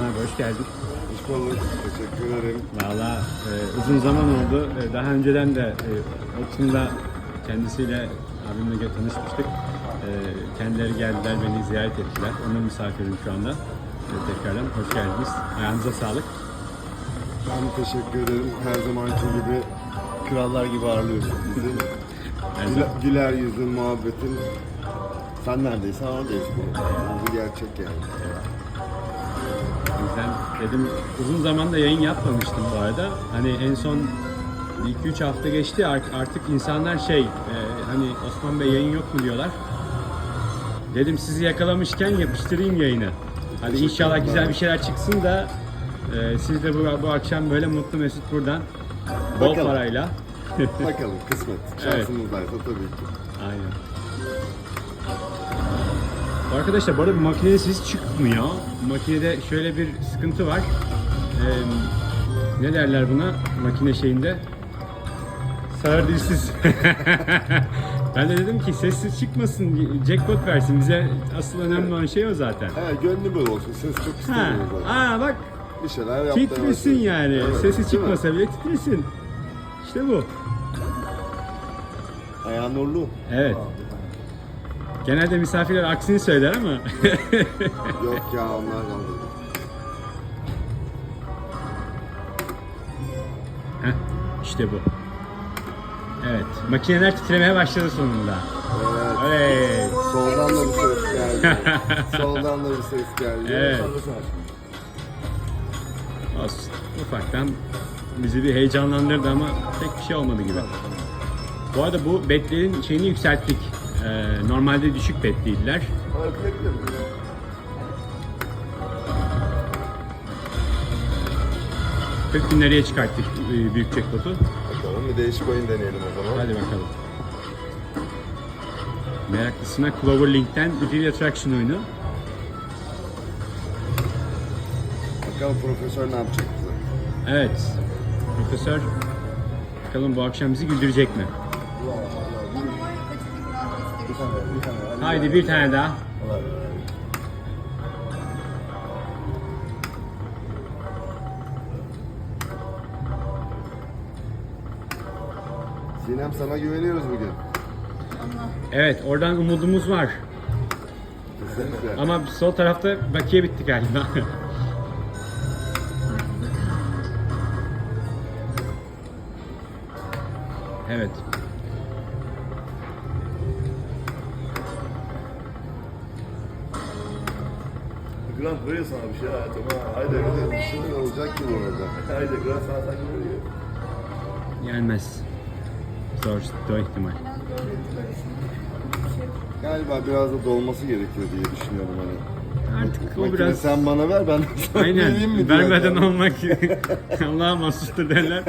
Abi hoş geldin. Hoş bulduk. Teşekkür ederim. Valla e, uzun zaman oldu. E, daha önceden de e, Otsun'da kendisiyle abimle gö- tanışmıştık. E, kendileri geldiler, beni ziyaret ettiler. Onun misafirim şu anda. E, tekrardan hoş geldiniz. Ayağınıza sağlık. Ben teşekkür ederim. Her zamanki gibi krallar gibi ağırlıyorsun bizi. Her Güler, zaman- güler yüzün, muhabbetin. Sen neredeysen oradayız bu. Bu gerçek yani. Yüzden dedim uzun zamanda yayın yapmamıştım bu arada. Hani en son 2-3 hafta geçti Ar- artık insanlar şey e, hani Osman Bey yayın yok mu diyorlar. Dedim sizi yakalamışken yapıştırayım yayını. Hadi inşallah güzel bir şeyler çıksın da e, siz de bu, bu akşam böyle mutlu mesut buradan bol Bakalım. parayla. Bakalım kısmet. Evet. Şansımızdaysa tabii ki. Aynen. Bu Arkadaşlar bu arada bir makinede ses çıkmıyor. Makinede şöyle bir sıkıntı var. Ee, ne derler buna makine şeyinde? Sağır dilsiz. ben de dedim ki sessiz çıkmasın, jackpot versin. Bize asıl önemli olan şey o zaten. Evet gönlü böyle olsun. Ses çok Ha, istemiyoruz zaten. aa bak Bir şeyler yapmaya titresin yani. Sesi çıkmasa bile titresin. İşte bu. Ayağı nurlu. Evet. Genelde misafirler aksini söyler ama Yok ya onlar da Heh, işte bu. Evet, makineler titremeye başladı sonunda. Evet. Oley! Soldan da bir ses geldi. Soldan da bir ses geldi. Evet. Olsun. Ufaktan bizi bir heyecanlandırdı ama pek bir şey olmadı gibi. Bu arada bu betlerin şeyini yükselttik. Ee, normalde düşük bet değiller. 40 bin liraya çıkarttık e, büyük jackpot'u. Bakalım bir değişik oyun deneyelim o zaman. Hadi bakalım. Meraklısına Clover Link'ten Real Attraction oyunu. Bakalım profesör ne yapacak bize. Evet. Profesör bakalım bu akşam bizi güldürecek mi? Haydi bir tane daha. Sinem sana güveniyoruz bugün. Evet oradan umudumuz var. Kesinlikle. Ama sol tarafta bakiye bitti galiba. evet. Grant veriyor sana bir şey hayatım ha. Haydi Öyle bir şey olacak ki bu arada. Haydi Grant sana sanki veriyor. Gelmez. Zor, zor ihtimal. Galiba biraz da dolması gerekiyor diye düşünüyorum hani. Artık o Makine biraz... sen bana ver ben de sana vereyim Aynen. mi diyor Vermeden adam. olmak Allah'a mahsustur derler.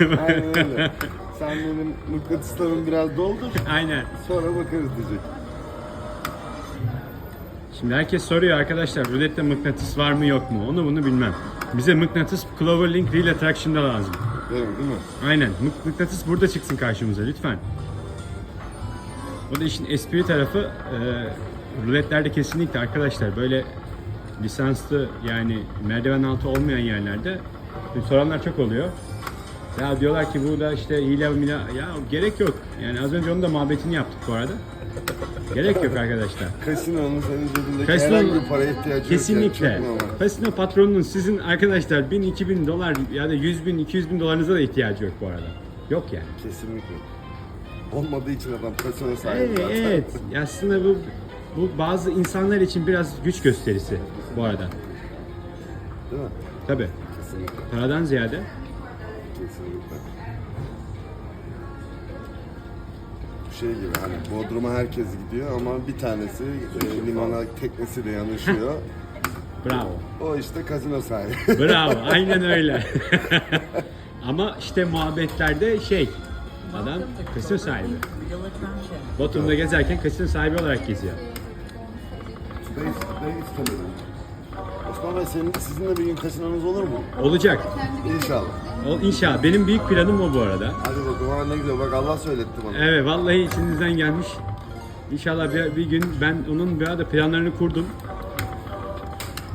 Aynen öyle. Sen benim mıknatıslarımı biraz doldur Aynen. sonra bakarız diyecek. Şimdi herkes soruyor arkadaşlar rulette mıknatıs var mı yok mu? Onu bunu bilmem. Bize mıknatıs Cloverlink Real Attraction'da lazım. Mi? Değil mi? Aynen. Mık- Mıknatıs burada çıksın karşımıza lütfen. O da işin espri tarafı. E, ruletlerde kesinlikle arkadaşlar böyle lisanslı yani merdiven altı olmayan yerlerde soranlar çok oluyor. Ya diyorlar ki burada işte hile mile ya gerek yok. Yani az önce onun da muhabbetini yaptık bu arada. Gerek yok arkadaşlar. Kasino'nun senin cebindeki Kasino- herhangi bir paraya ihtiyacı yok. Kesinlikle. Yani. Çok normal. Kasino patronunun sizin arkadaşlar 1000-2000 dolar ya da 100 bin 200 bin dolarınıza da ihtiyacı yok bu arada. Yok yani. Kesinlikle. Olmadığı için adam kasino sahibi Evet, zaten. evet. Aslında bu bu bazı insanlar için biraz güç gösterisi bu arada. Değil mi? Tabi. Kesinlikle. Paradan ziyade Kesinlikle. Şey gibi hani Bodrum'a herkes gidiyor ama bir tanesi e, limana teknesiyle yanaşıyor. bravo. o işte kasino sahibi. Bravo. Aynen öyle. Ama işte muhabbetlerde şey adam kasino sahibi. Botum'da gezerken kasino sahibi olarak geziyor. ben, ben istemedim. Osman Bey senin, sizin de bir gün kasinonuz olur mu? Olacak. İnşallah. O, inşallah. Benim büyük planım o bu arada. Hadi bakalım ha, ne güzel bak Allah söyletti bana. Evet vallahi içinizden gelmiş. İnşallah bir, bir gün ben onun bir arada planlarını kurdum.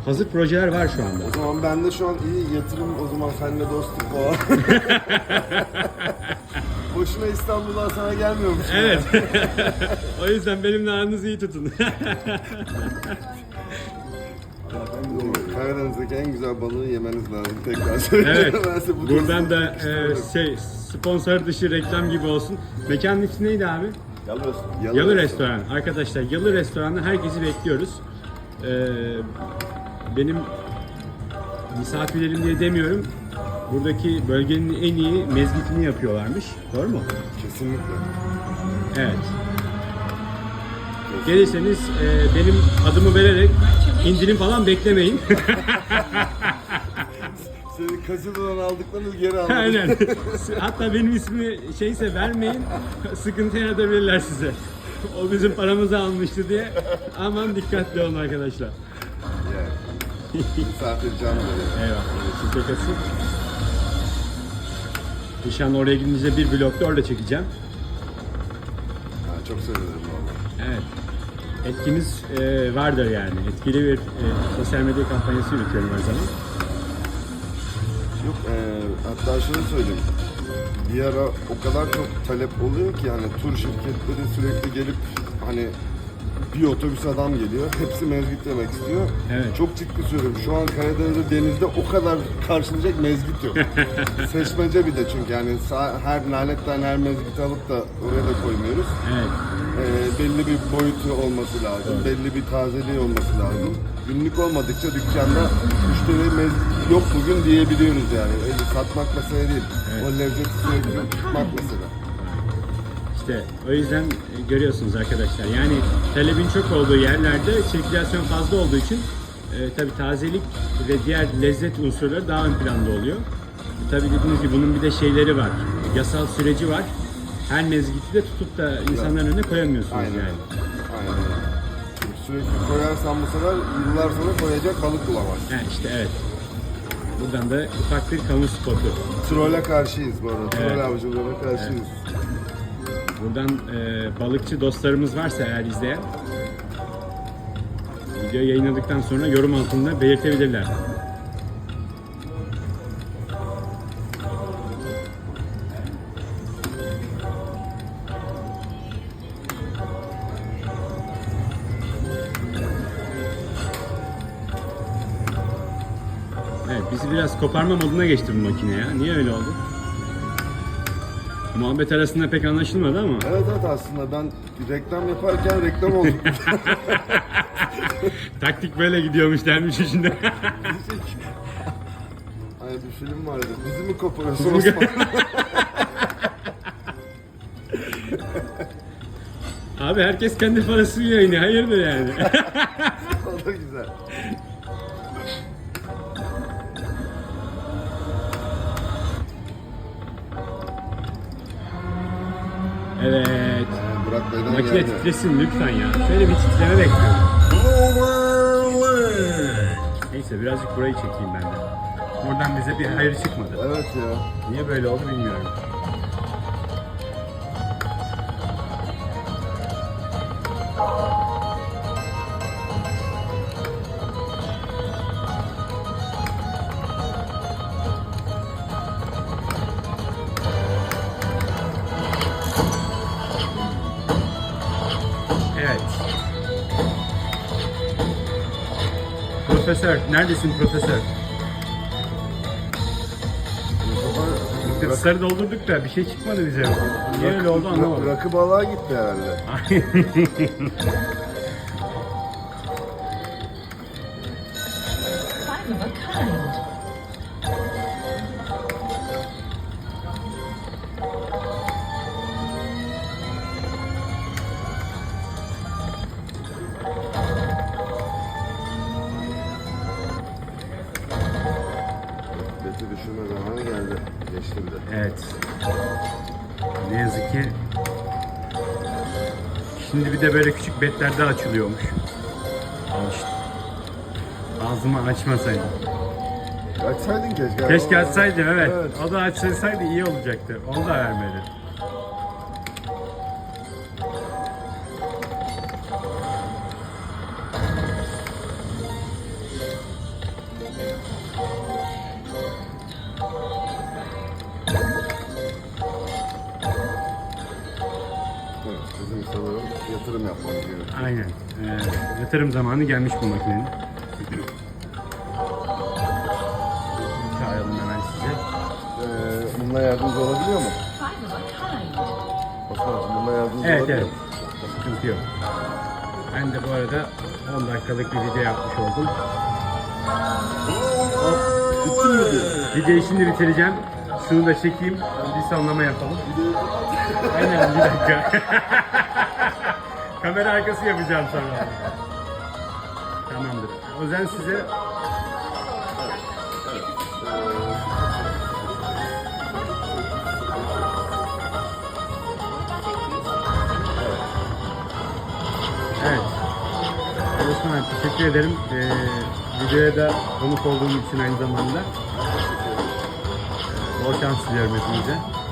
hazır projeler var şu anda. O zaman bende şu an iyi yatırım o zaman seninle dostluk falan. Boşuna İstanbul'dan sana gelmiyormuş. Evet. o yüzden benimle aranızı iyi tutun. Karadeniz'deki en güzel balığı yemeniz lazım tekrar söylüyorum. evet. Ben size bu Buradan da e, şey sponsor dışı reklam gibi olsun. Mekanın ismi neydi abi? Yalı Yalı restoran. Restoran. Arkadaşlar Yalı Restoran'da herkesi bekliyoruz. Ee, benim misafirlerim diye demiyorum. Buradaki bölgenin en iyi mezgitini yapıyorlarmış. Doğru mu? Kesinlikle. Evet. Gelirseniz e, benim adımı vererek indirim falan beklemeyin. Senin kasinodan aldıklarınızı geri alın. Aynen. Hatta benim ismi şeyse vermeyin. Sıkıntı yaratabilirler size. O bizim paramızı almıştı diye. Aman dikkatli olun arkadaşlar. Misafir can böyle. Eyvallah. Şu şakası. İnşallah oraya gidince bir vlog da orada çekeceğim. Ha, çok sevinirim valla. Evet. Etkimiz e, vardır yani. Etkili bir e, sosyal medya kampanyası yürütüyorum her zaman. Yok e, hatta şöyle söyleyeyim. Bir ara o kadar çok talep oluyor ki hani tur şirketleri sürekli gelip hani bir otobüs adam geliyor. Hepsi mezgit yemek istiyor. Evet. Çok ciddi söylüyorum. Şu an Karadeniz'de denizde o kadar karşılayacak mezgit yok. Seçmece bir de çünkü yani her lanetten her mezgiti alıp da oraya da koymuyoruz. Evet. Ee, belli bir boyutu olması lazım. Belli bir tazeliği olması lazım. Günlük olmadıkça dükkanda müşteri mez- yok bugün diyebiliyoruz yani. Öyle satmak mesele değil. O lezzeti sürekli tutmak mesele. İşte o yüzden e, görüyorsunuz arkadaşlar. Yani talebin çok olduğu yerlerde sirkülasyon fazla olduğu için e, tabi tazelik ve diğer lezzet unsurları daha ön planda oluyor. E, tabi dediğiniz gibi bunun bir de şeyleri var. Yasal süreci var. Her mezgiti de tutup da insanların önüne koyamıyorsunuz Aynen. yani. Aynen. Çünkü Sürekli koyarsan bu sefer yıllar sonra koyacak balık bulamazsın. He işte evet. Buradan da ufak bir kamu spotu. Trole karşıyız bu arada. Troll Evet. avcılarına karşıyız. Buradan e, balıkçı dostlarımız varsa eğer izleyen video yayınladıktan sonra yorum altında belirtebilirler. Evet, bizi biraz koparma moduna geçti bu makine ya. Niye öyle oldu? Muhabbet arasında pek anlaşılmadı ama. Evet evet aslında ben reklam yaparken reklam oldum. Taktik böyle gidiyormuş dermiş içinde. hani bir film vardı. Bizi mi koparıyorsun Osman? Abi herkes kendi parası yayını. Hayırdır yani? o da güzel. Evet. Burak Bey'den Makine geldi. titresin lütfen ya. Şöyle bir titreme bekliyorum. Neyse birazcık burayı çekeyim ben de. Oradan bize bir hayır çıkmadı. Evet ya. Niye böyle oldu bilmiyorum. Profesör, neredesin profesör? Sarı doldurduk da bir şey çıkmadı bize. Niye öyle oldu anlamadım. Rakı balığa gitti herhalde. Bile. Evet. Ne yazık ki şimdi bir de böyle küçük betlerde açılıyormuş. Al işte. Ağzımı açmasaydım. Açsaydın keşke. Keşke açsaydım evet. Evet. O da açsaydı iyi olacaktı. Onu da vermedi. Yatırım yapmamız gerekiyor. Aynen. Ee, yatırım zamanı gelmiş bu makinenin. Çağıralım hemen size. Ee, bununla yardımcı olabiliyor mu? Osman bununla yardımcı Evet olabiliyor evet. mu? Sıkıntı yok. Ben de bu arada 10 dakikalık bir video yapmış oldum. Bitti mi video? Videoyu şimdi bitireceğim. Şunu da çekeyim. Bir sonlama yapalım. Aynen bir dakika. Kamera arkası yapacağım sonra. Tamamdır. Zaman size Evet. Osman teşekkür ederim. Ee, videoya da konuk olduğum için aynı zamanda. Bol şans diliyorum hepinize.